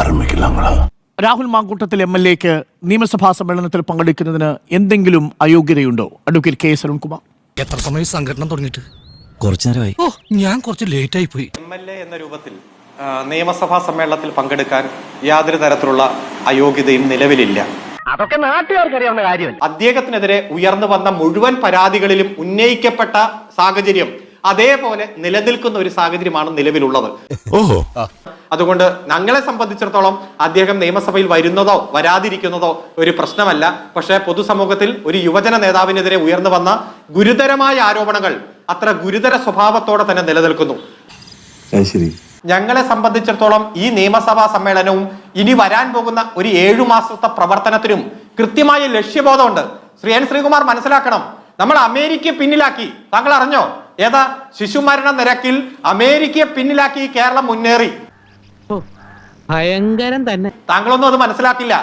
ആരംഭിക്കലാങ്ങളാ Rahul Mankoottathil M L എക്ക് നിയമസഭാ സമ്മേളനത്തിൽ പങ്കെടുക്കുന്നതിന് എന്തെങ്കിലും അയോഗ്യതയുണ്ടോ? Advocate K S Arunkumar. എത്ര സമയം സംഘടന തുടങ്ങിയിട്ട്? കുറച്ചു നേരമായി ഓ ഞാൻ കുറച്ച് ലേറ്റ് ആയി പോയി. എം എൽ എ എന്ന രൂപത്തിൽ നിയമസഭാ സമ്മേളനത്തിൽ പങ്കെടുക്കാൻ യാതൊരു തരത്തിലുള്ള അയോഗ്യതയും നിലവിലില്ല. അതൊക്കെ നാട്ടുകാർക്കറിയാവുന്ന കാര്യമല്ല? അദ്ദേഹത്തിനെതിരെ ഉയർന്നു വന്ന മുഴുവൻ പരാതികളിലും ഉന്നയിക്കപ്പെട്ട സാഹചര്യം അതേപോലെ നിലനിൽക്കുന്ന ഒരു സാഹചര്യമാണ് നിലവിലുള്ളത്. ഓഹോ. അതുകൊണ്ട് ഞങ്ങളെ സംബന്ധിച്ചിടത്തോളം അദ്ദേഹം നിയമസഭയിൽ വരുന്നതോ വരാതിരിക്കുന്നതോ ഒരു പ്രശ്നമല്ല. പക്ഷേ പൊതുസമൂഹത്തിൽ ഒരു യുവജന നേതാവിനെതിരെ ഉയർന്നു വന്ന ഗുരുതരമായ ആരോപണങ്ങൾ അത്ര ഗുരുതര സ്വഭാവത്തോടെ തന്നെ നിലനിൽക്കുന്നു. ഞങ്ങളെ സംബന്ധിച്ചിടത്തോളം ഈ നിയമസഭാ സമ്മേളനവും ഇനി വരാൻ പോകുന്ന ഒരു ഏഴു മാസത്തെ പ്രവർത്തനത്തിനും കൃത്യമായ ലക്ഷ്യബോധമുണ്ട്. ശ്രീ എൻ ശ്രീകുമാർ മനസ്സിലാക്കണം. നമ്മൾ അമേരിക്കയെ പിന്നിലാക്കി. താങ്കൾ അറിഞ്ഞോ? ഏതാ? ശിശുമരണ നിരക്കിൽ അമേരിക്കയെ പിന്നിലാക്കി കേരളം മുന്നേറി. ഭയങ്കരം തന്നെ. താങ്കളൊന്നും അത് മനസ്സിലാക്കില്ല.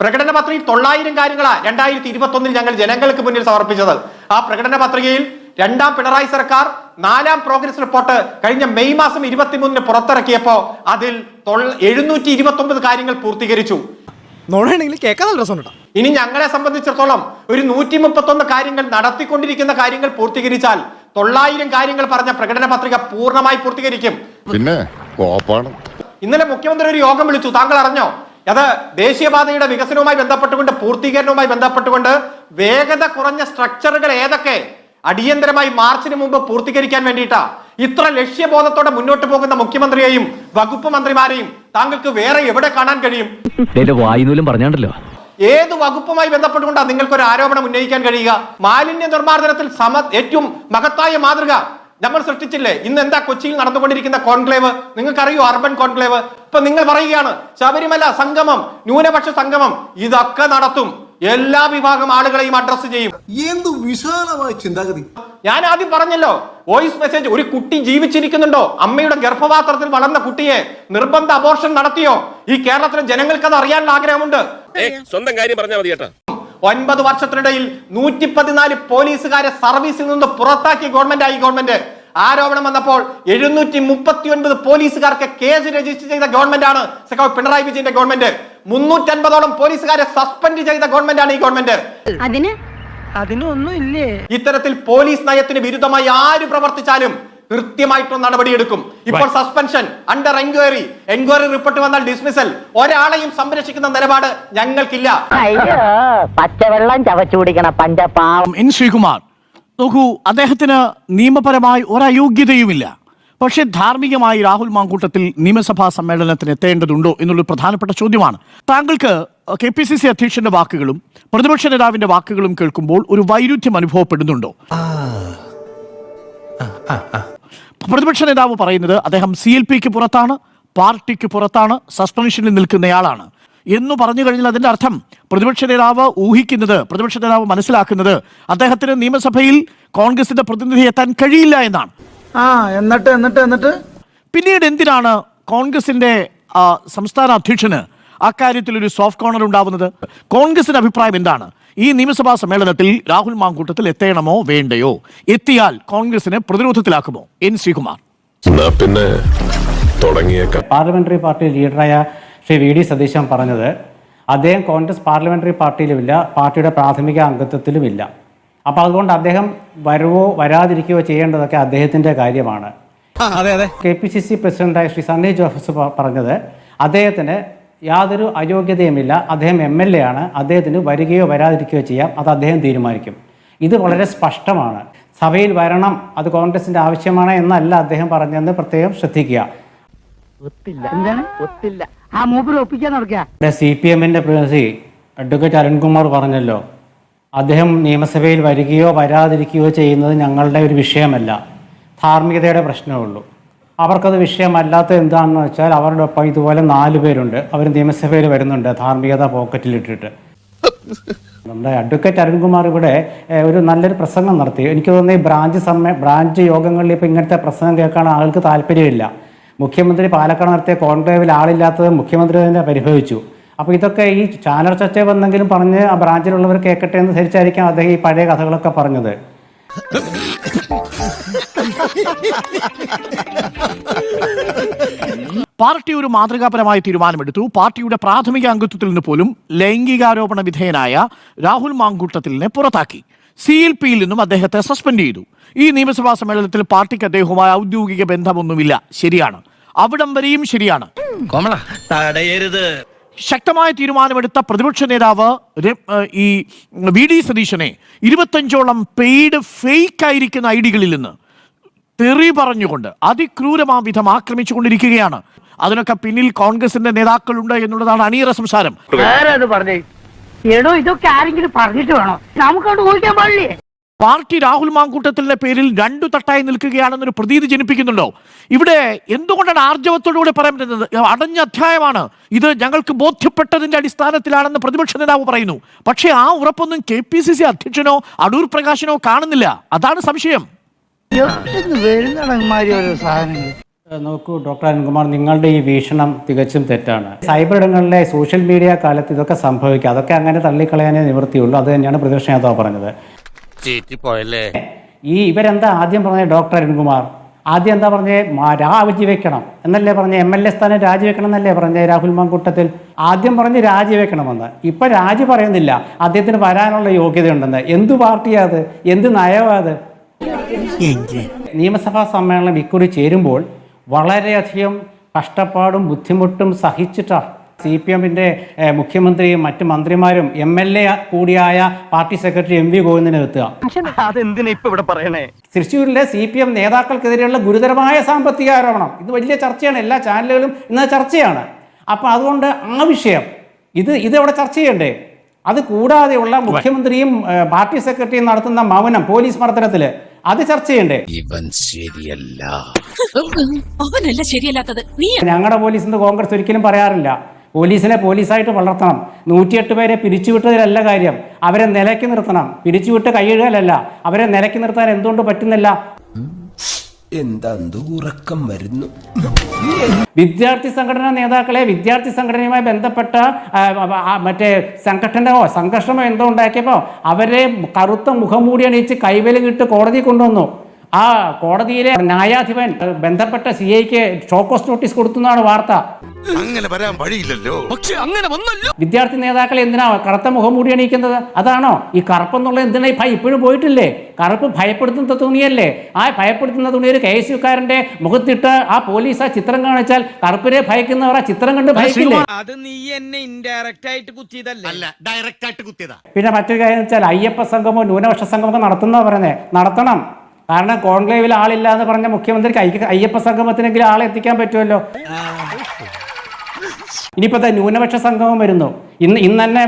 പ്രകടന പത്രികയിൽ തൊള്ളായിരം കാര്യങ്ങളാ രണ്ടായിരത്തി ഇരുപത്തി ഒന്നിൽ ഞങ്ങൾ ജനങ്ങൾക്ക് മുന്നിൽ സമർപ്പിച്ചത്. ആ പ്രകടന പത്രികയിൽ രണ്ടാം പിണറായി സർക്കാർ നാലാം പ്രോഗ്രസ് റിപ്പോർട്ട് കഴിഞ്ഞ മെയ് മാസം ഇരുപത്തിമൂന്നിന് പുറത്തിറക്കിയപ്പോ അതിൽ എഴുന്നൂറ്റി ഇരുപത്തി ഒമ്പത് കാര്യങ്ങൾ പൂർത്തീകരിച്ചു. ഇനി ഞങ്ങളെ സംബന്ധിച്ചിടത്തോളം ഒരു നൂറ്റി മുപ്പത്തൊന്ന് കാര്യങ്ങൾ നടത്തിക്കൊണ്ടിരിക്കുന്ന കാര്യങ്ങൾ പൂർത്തീകരിച്ചാൽ തൊള്ളായിരം കാര്യങ്ങൾ പറഞ്ഞ പ്രകടന പത്രിക പൂർണമായി പൂർത്തീകരിക്കും. പിന്നെ ഇന്നലെ മുഖ്യമന്ത്രി ഒരു യോഗം വിളിച്ചു. താങ്കൾ അറിഞ്ഞോ? അത് ദേശീയപാതയുടെ വികസനവുമായി ബന്ധപ്പെട്ടുകൊണ്ട് പൂർത്തീകരണവുമായി ബന്ധപ്പെട്ടുകൊണ്ട് വേഗത കുറഞ്ഞ സ്ട്രക്ചറുകൾ ഏതൊക്കെ? അടിയന്തരമായി മാർച്ചിന് മുമ്പ് പൂർത്തീകരിക്കാൻ വേണ്ടിയിട്ടാ. ഇത്ര ലക്ഷ്യബോധത്തോടെ മുന്നോട്ട് പോകുന്ന മുഖ്യമന്ത്രിയെയും വകുപ്പ് മന്ത്രിമാരെയും താങ്കൾക്ക് വേറെ എവിടെ കാണാൻ കഴിയും? വായുനൂലും പറഞ്ഞാണ്ടല്ലോ. ഏത് വകുപ്പുമായി ബന്ധപ്പെട്ടുകൊണ്ടാണ് നിങ്ങൾക്ക് ഒരു ആരോപണം ഉന്നയിക്കാൻ കഴിയുക? മാലിന്യ നിർമ്മാർജനത്തിൽ സമ ഏറ്റവും മഹത്തായ മാതൃക നമ്മൾ സൃഷ്ടിച്ചില്ലേ? ഇന്ന് എന്താ കൊച്ചിയിൽ നടന്നുകൊണ്ടിരിക്കുന്ന കോൺക്ലേവ്? നിങ്ങൾക്കറിയോ അർബൻ കോൺക്ലേവ്? ഇപ്പൊ നിങ്ങൾ പറയുകയാണ് ശബരിമല സംഗമം ന്യൂനപക്ഷ സംഗമം ഇതൊക്കെ നടത്തും. എല്ലാ വിഭാഗം ആളുകളെയും അഡ്രസ് ചെയ്യും. എന്ത് വിശാലമായ ചിന്താഗതി. ഞാൻ ആദ്യം പറഞ്ഞല്ലോ വോയിസ് മെസ്സേജ് ഒരു കുട്ടി ജീവിച്ചിരിക്കുന്നുണ്ടോ? അമ്മയുടെ ഗർഭപാത്രത്തിൽ വളർന്ന കുട്ടിയെ നിർബന്ധ അബോർഷൻ നടത്തിയോ? ഈ കേരളത്തിലെ ജനങ്ങൾക്ക് അത് അറിയാനുള്ള ആഗ്രഹമുണ്ട്. സ്വന്തം കാര്യം പറഞ്ഞാൽ മതി കേട്ടോ. ഒൻപത് വർഷത്തിനിടയിൽ നൂറ്റി പതിനാല് പോലീസുകാരെ സർവീസിൽ നിന്ന് പുറത്താക്കിയ ഗവൺമെന്റ് ആയി ഗവൺമെന്റ്. ആരോപണം വന്നപ്പോൾ എഴുന്നൂറ്റി മുപ്പത്തി ഒൻപത് പോലീസുകാർക്ക് കേസ് രജിസ്റ്റർ ചെയ്ത ഗവൺമെന്റ് ആണ് പിണറായി വിജയന്റെ ഗവൺമെന്റ്. മുന്നൂറ്റൻപതോളം പോലീസുകാരെ സസ്പെൻഡ് ചെയ്ത ഗവൺമെന്റ് ആണ് ഈ ഗവൺമെന്റ്. അതിന്? അതിനൊന്നും ഇല്ലേ ഇത്തരത്തിൽ പോലീസ് നയത്തിന് വിരുദ്ധമായി ആര് പ്രവർത്തിച്ചാലും കൃത്യമായിട്ടും നടപടിയെടുക്കും. ഇപ്പോൾ suspension under enquiry enquiry report വന്നാൽ ഡിസ്മിസൽ ഒരാളെയും സംരക്ഷിക്കുന്ന നിലപാട് ഞങ്ങൾക്കില്ല. അയ്യോ പച്ചവെള്ളം ചവച്ചുപിടിക്കണം പഞ്ചപാവം. എൻ ശ്രീകുമാർ നോക്കൂ അദ്ദേഹത്തിന് നിയമപരമായി ഒരയോഗ്യതയുമില്ല. പക്ഷേ ധാർമ്മികമായി രാഹുൽ മാങ്കൂട്ടത്തിൽ നിയമസഭാ സമ്മേളനത്തിന് എത്തേണ്ടതുണ്ടോ എന്നുള്ളൊരു പ്രധാനപ്പെട്ട ചോദ്യമാണ്. താങ്കൾക്ക് കെ പി സി സി അധ്യക്ഷന്റെ വാക്കുകളും പ്രതിപക്ഷ നേതാവിന്റെ വാക്കുകളും കേൾക്കുമ്പോൾ ഒരു വൈരുദ്ധ്യം അനുഭവപ്പെടുന്നുണ്ടോ? പ്രതിപക്ഷ നേതാവ് പറയുന്നത് അദ്ദേഹം സി എൽ പിക്ക് പുറത്താണ് പാർട്ടിക്ക് പുറത്താണ് സസ്പെൻഷനിൽ നിൽക്കുന്നയാളാണ്. എന്ന് പറഞ്ഞു കഴിഞ്ഞാൽ അതിന്റെ അർത്ഥം പ്രതിപക്ഷ നേതാവ് ഊഹിക്കുന്നത് പ്രതിപക്ഷ നേതാവ് മനസ്സിലാക്കുന്നത് അദ്ദേഹത്തിന് നിയമസഭയിൽ കോൺഗ്രസിന്റെ പ്രതിനിധി എത്താൻ കഴിയില്ല എന്നാണ്. ആ എന്നിട്ട് എന്നിട്ട് എന്നിട്ട്? പിന്നീട് എന്തിനാണ് കോൺഗ്രസിന്റെ സംസ്ഥാന അധ്യക്ഷന് അക്കാര്യത്തിൽ ഒരു സോഫ്റ്റ് കോർണർ ഉണ്ടാവുന്നത്? കോൺഗ്രസിന്റെ അഭിപ്രായം എന്താണ്? ഈ നിയമസഭാ സമ്മേളനത്തിൽ രാഹുൽ മാങ്കൂട്ടത്തിൽ എത്തണമോ വേണ്ടയോ? എത്തിയാൽ കോൺഗ്രസിനെ പ്രതിരോധത്തിലാക്കുമോ? എൻ ശ്രീകുമാർ. പിന്നെ തുടങ്ങിയേക്കാം. പാർലമെന്ററി പാർട്ടി ലീഡറായ ശ്രീ വി ഡി സതീശൻ പറഞ്ഞത് അദ്ദേഹം കോൺഗ്രസ് പാർലമെന്ററി പാർട്ടിയിലുമില്ല പാർട്ടിയുടെ പ്രാഥമിക അംഗത്വത്തിലുമില്ല. അപ്പോൾ അതുകൊണ്ട് അദ്ദേഹം വരവോ വരാതിരിക്കുകയോ ചെയ്യേണ്ടതൊക്കെ അദ്ദേഹത്തിന്റെ കാര്യമാണ്. അതെ അതെ. കെ പി സി സി പ്രസിഡന്റായ ശ്രീ സണ്ണി ജോസഫ് പറഞ്ഞത് അദ്ദേഹത്തിന് യാതൊരു അയോഗ്യതയുമില്ല. അദ്ദേഹം എം എൽ എ ആണ്. അദ്ദേഹത്തിന് വരികയോ വരാതിരിക്കുകയോ ചെയ്യാം. അത് അദ്ദേഹം തീരുമാനിക്കും. ഇത് വളരെ സ്പഷ്ടമാണ്. സഭയിൽ വരണം അത് കോൺഗ്രസിന്റെ ആവശ്യമാണ് എന്നല്ല അദ്ദേഹം പറഞ്ഞെന്ന് പ്രത്യേകം ശ്രദ്ധിക്കുക. സി പി എമ്മിന്റെ പ്രതിനിധി അഡ്വക്കേറ്റ് അരുൺകുമാർ പറഞ്ഞല്ലോ അദ്ദേഹം നിയമസഭയിൽ വരികയോ വരാതിരിക്കുകയോ ചെയ്യുന്നത് ഞങ്ങളുടെ ഒരു വിഷയമല്ല. ധാർമ്മികതയുടെ പ്രശ്നമേ ഉള്ളൂ. അവർക്കത് വിഷയമല്ലാത്ത എന്താണെന്ന് വെച്ചാൽ അവരുടെ ഒപ്പം ഇതുപോലെ നാല് പേരുണ്ട്. അവർ നിയമസഭയിൽ വരുന്നുണ്ട് ധാർമ്മികത പോക്കറ്റിലിട്ടിട്ട് നമ്മുടെ അഡ്വക്കേറ്റ് അരുൺകുമാർ ഇവിടെ ഒരു നല്ലൊരു പ്രസംഗം നടത്തി. എനിക്ക് തോന്നുന്നു ഈ ബ്രാഞ്ച് സമ്മേ ബ്രാഞ്ച് യോഗങ്ങളിൽ ഇപ്പോൾ ഇങ്ങനത്തെ പ്രസംഗം കേൾക്കാൻ ആൾക്ക് താല്പര്യമില്ല. മുഖ്യമന്ത്രി പാലക്കാട് നടത്തിയ കോൺക്ലേവിൽ ആളില്ലാത്തത് മുഖ്യമന്ത്രി തന്നെ പരിഭവിച്ചു. അപ്പോൾ ഇതൊക്കെ ഈ ചാനൽ ചർച്ച വന്നെങ്കിലും പറഞ്ഞ് ആ ബ്രാഞ്ചിലുള്ളവർ കേൾക്കട്ടെ എന്ന് ധരിച്ചായിരിക്കാം അദ്ദേഹം ഈ പഴയ കഥകളൊക്കെ പറഞ്ഞത്. പാർട്ടി ഒരു മാതൃകാപരമായ തീരുമാനമെടുത്തു. പാർട്ടിയുടെ പ്രാഥമിക അംഗത്വത്തിൽ നിന്ന് പോലും ലൈംഗികാരോപണ വിധേയനായ രാഹുൽ മാങ്കൂട്ടത്തിലിനെ പുറത്താക്കി. സി എൽ പിയിൽ നിന്നും അദ്ദേഹത്തെ സസ്പെൻഡ് ചെയ്തു. ഈ നിയമസഭാ സമ്മേളനത്തിൽ പാർട്ടിക്ക് അദ്ദേഹവുമായി ഔദ്യോഗിക ബന്ധമൊന്നുമില്ല. ശരിയാണ്. അവിടം വരെയും ശരിയാണ്. ശക്തമായ തീരുമാനമെടുത്ത പ്രതിപക്ഷ നേതാവ് ഈ വി ഡി സതീശനെ ഇരുപത്തഞ്ചോളം പെയ്ഡ് ഫേക്ക് ആയിരിക്കുന്ന ഐ ഡികളിൽ നിന്ന് തെറി പറഞ്ഞുകൊണ്ട് അതിക്രൂരമാം വിധം ആക്രമിച്ചുകൊണ്ടിരിക്കുകയാണ്. അതിനൊക്കെ പിന്നിൽ കോൺഗ്രസിന്റെ നേതാക്കളുണ്ട് എന്നുള്ളതാണ് അണിയറ സംസാരം. എടോ ഇതൊക്കെ ആരെങ്കിലും പറഞ്ഞിട്ട് വേണോ? നമുക്കവിടെ ഊഹിക്കാൻ പാടില്ലേ? പാർട്ടി രാഹുൽ മാങ്കൂട്ടത്തിന്റെ പേരിൽ രണ്ടു തട്ടായി നിൽക്കുകയാണെന്നൊരു പ്രതീതി ജനിപ്പിക്കുന്നുണ്ടോ? ഇവിടെ എന്തുകൊണ്ടാണ് ആർജവത്തോടുകൂടി പറയാൻ പറ്റുന്നത് അടഞ്ഞ അധ്യായമാണ്. ഇത് ഞങ്ങൾക്ക് ബോധ്യപ്പെട്ടതിന്റെ അടിസ്ഥാനത്തിലാണെന്ന് പ്രതിപക്ഷ നേതാവ് പറയുന്നു. പക്ഷേ ആ ഉറപ്പൊന്നും കെ പി സി സി അധ്യക്ഷനോ അടൂർ പ്രകാശനോ കാണുന്നില്ല. അതാണ് സംശയം. വരുന്നടങ്ങന്മാരി ഓരോ സാധനങ്ങൾ. നോക്കൂ ഡോക്ടർ അരുൺകുമാർ നിങ്ങളുടെ ഈ വീക്ഷണം തികച്ചും തെറ്റാണ്. സൈബർ ഇടങ്ങളിലെ സോഷ്യൽ മീഡിയ കാലത്ത് ഇതൊക്കെ സംഭവിക്കുക അതൊക്കെ അങ്ങനെ തള്ളിക്കളയാനേ നിവൃത്തിയുള്ളൂ. അത് തന്നെയാണ് പ്രതിപക്ഷ നേതാവ് പറഞ്ഞത്. ഈ ഇവരെന്താ ആദ്യം പറഞ്ഞത് ഡോക്ടർ അരുൺകുമാർ? ആദ്യം എന്താ പറഞ്ഞേ രാജിവെക്കണം എന്നല്ലേ പറഞ്ഞ എം എൽ എ സ്ഥാനം രാജിവെക്കണം എന്നല്ലേ പറഞ്ഞ രാഹുൽ മാങ്കൂട്ടത്തിൽ? ആദ്യം പറഞ്ഞ് രാജിവെക്കണമെന്ന്. ഇപ്പൊ രാജി പറയുന്നില്ല. അദ്ദേഹത്തിന് വരാനുള്ള യോഗ്യതയുണ്ടെന്ന്. എന്ത് പാർട്ടിയാ അത്? എന്ത് നയവാ അത്? നിയമസഭാ സമ്മേളനം ഇക്കുറി ചേരുമ്പോൾ വളരെയധികം കഷ്ടപ്പാടും ബുദ്ധിമുട്ടും സഹിച്ചിട്ടാണ് സി പി എമ്മിന്റെ മുഖ്യമന്ത്രിയും മറ്റ് മന്ത്രിമാരും എം എൽ എ കൂടിയായ പാർട്ടി സെക്രട്ടറി എം വി ഗോവിന്ദനെ എത്തുക. തൃശ്ശൂരിലെ സി പി എം നേതാക്കൾക്കെതിരെയുള്ള ഗുരുതരമായ സാമ്പത്തിക ആരോപണം. ഇത് വലിയ ചർച്ചയാണ്. എല്ലാ ചാനലുകളും ഇന്ന് ചർച്ചയാണ്. അപ്പോൾ അതുകൊണ്ട് ആ വിഷയം ഇത് ഇത് അവിടെ ചർച്ച ചെയ്യണ്ടേ? അത് കൂടാതെയുള്ള മുഖ്യമന്ത്രിയും പാർട്ടി സെക്രട്ടറിയും നടത്തുന്ന മൗനം പോലീസ് മർദ്ദനത്തിൽ അത് ചർച്ച ചെയ്യണ്ടേ? ഇവൻ ശരിയല്ല. അവനല്ല ശരിയല്ലാത്തത്. നീ ഞങ്ങളുടെ പോലീസ് എന്ന് കോൺഗ്രസ് ഒരിക്കലും പറയാറില്ല. പോലീസിനെ പോലീസായിട്ട് വളർത്തണം. നൂറ്റിയെട്ട് പേരെ പിരിച്ചുവിട്ടതിലല്ല കാര്യം. അവരെ നിലയ്ക്ക് നിർത്തണം. പിരിച്ചുവിട്ട് കൈയിഴുകലല്ല അവരെ നിലയ്ക്ക് നിർത്താൻ എന്തുകൊണ്ട് പറ്റുന്നില്ല? എന്താ ഉറക്കം വരുന്നു. വിദ്യാർത്ഥി സംഘടനാ നേതാക്കളെ വിദ്യാർത്ഥി സംഘടനയുമായി ബന്ധപ്പെട്ട മറ്റേ സംഘടനയോ സംഘർഷമോ എന്തോ ഉണ്ടാക്കിയപ്പോൾ അവരെ കറുത്ത മുഖംമൂടി അണിയിച്ച് കൈവലിട്ട് കോടതി കൊണ്ടുവന്നു. ആ കോടതിയിലെ ന്യായാധിപൻ ബന്ധപ്പെട്ട സി ഐക്ക് ഷോക്കോസ് നോട്ടീസ് കൊടുത്തു എന്നാണ് വാർത്ത. അങ്ങനെ വരാൻ വഴിയില്ലല്ലോ. പക്ഷെ അങ്ങനെ വന്നല്ലോ. വിദ്യാർത്ഥി നേതാക്കളെ എന്തിനാ കറുത്ത മുഖം മൂടി അണിയിക്കുന്നത്? അതാണോ? ഈ കറുപ്പെന്നുള്ള എന്തിനാ ഈ ഭയ ഇപ്പോഴും പോയിട്ടില്ലേ? കറുപ്പ് ഭയപ്പെടുത്തുന്ന തുണിയല്ലേ? ആ ഭയപ്പെടുത്തുന്ന തുണി ഒരു കെ എസ് യുക്കാരന്റെ മുഖത്തിട്ട് ആ പോലീസ് ആ ചിത്രം കാണിച്ചാൽ കറുപ്പിനെ ഭയക്കുന്നവർ ആ ചിത്രം കണ്ട് ഭയക്കില്ലേ? അത് നീ എന്നെ ഇൻഡയറക്റ്റ് ആയിട്ട് കുത്തിയതല്ലേ? അല്ല ഡയറക്റ്റ് ആയിട്ട് കുത്തിയതാ. പിന്നെ മറ്റൊരു കാര്യം വെച്ചാൽ അയ്യപ്പ സംഘമോ ന്യൂനപക്ഷ സംഘമോ നടത്തുന്ന പറയുന്നത് നടത്തണം. കാരണം കോൺക്ലേവിൽ ആളില്ല എന്ന് പറഞ്ഞ മുഖ്യമന്ത്രിക്ക് അയ്യ- അയ്യപ്പ സംഗമത്തിനെങ്കിലും ആളെ എത്തിക്കാൻ പറ്റുമല്ലോ. ഇനിയിപ്പോ തന്നെ ന്യൂനപക്ഷ സംഗമം വരുന്നു. ഇന്ന് ഇന്ന് തന്നെ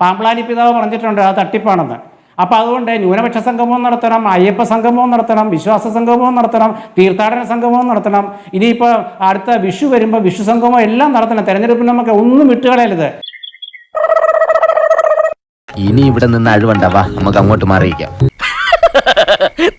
പാമ്പളാലി പിതാവ് പറഞ്ഞിട്ടുണ്ട് ആ തട്ടിപ്പാണെന്ന്. അപ്പൊ അതുകൊണ്ട് ന്യൂനപക്ഷ സംഗമവും നടത്തണം അയ്യപ്പ സംഗമവും നടത്തണം വിശ്വാസ സംഗമവും നടത്തണം തീർത്ഥാടന സംഗമവും നടത്തണം. ഇനിയിപ്പോ അടുത്ത വിഷു വരുമ്പോൾ വിഷു സംഗമം എല്ലാം നടത്തണം. തെരഞ്ഞെടുപ്പിൽ നമുക്ക് ഒന്നും വിട്ടുകളയരുത് ഇനി ഇവിടെ നിന്ന് അഴുവണ്ടവാ നമുക്ക് അങ്ങോട്ട് മാറിയിക്കാം